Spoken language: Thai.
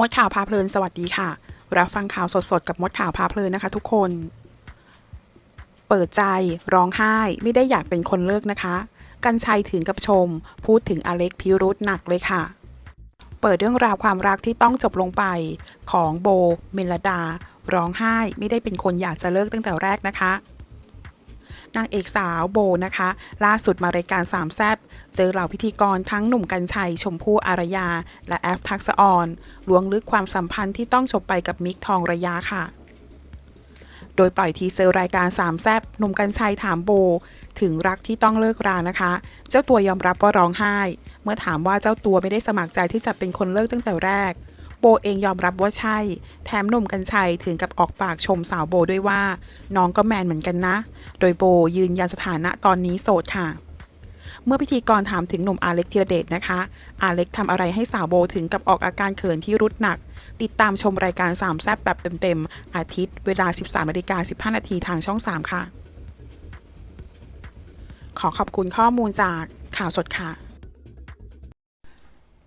มดข่าวพาเพลินสวัสดีค่ะ รับฟังข่าวสดๆ กับมดข่าวพาเพลินนะคะ ทุกคน เปิดใจร้องไห้ไม่ได้อยากเป็นคนเลิกนะคะ กันชัยถึงกับชม พูดถึงอเล็กพิรุธหนักเลยค่ะ เปิดเรื่องราวความรักที่ต้องจบลงไป ของโบ เมลดา ร้องไห้ไม่ได้เป็นคนอยากจะเลิกตั้งแต่แรกนะคะ นางเอกสาวโบนะคะ ล่าสุดมารายการสามแซบเจอเหล่าพิธีกรทั้งหนุ่มกัญชัย ชมพู่อารยา และแอฟทักษะออนล้วงลึกความสัมพันธ์ที่ต้องจบไปกับมิกทองระยะค่ะ โดยปล่อยทีเซอร์รายการสามแซบหนุ่มกัญชัยถามโบ ถึงรักที่ต้องเลิกรานะคะ เจ้าตัวยอมรับว่าร้องไห้ เมื่อถามว่าเจ้าตัวไม่ได้สมัครใจที่จะเป็นคนเลิกตั้งแต่แรก โบเองยอมรับว่าใช่ แถมหนุ่มกัญชัยถึงกับออกปากชมสาวโบด้วยว่า น้องก็แมนเหมือนกันนะ โดยโบยืนยันสถานะตอนนี้โสดค่ะ เมื่อพิธีกรถามถึงหนุ่มอาเล็กธีรเดชนะคะ อาเล็กทำอะไรให้สาวโบถึงกับออกอาการเขินที่รุดหนัก ติดตามชมรายการสามแซบแบบเต็มๆ อาทิตย์เวลา 13นาฬิกา15 นาทีทางช่อง 3 ค่ะ ขอขอบคุณข้อมูลจากข่าวสดค่ะ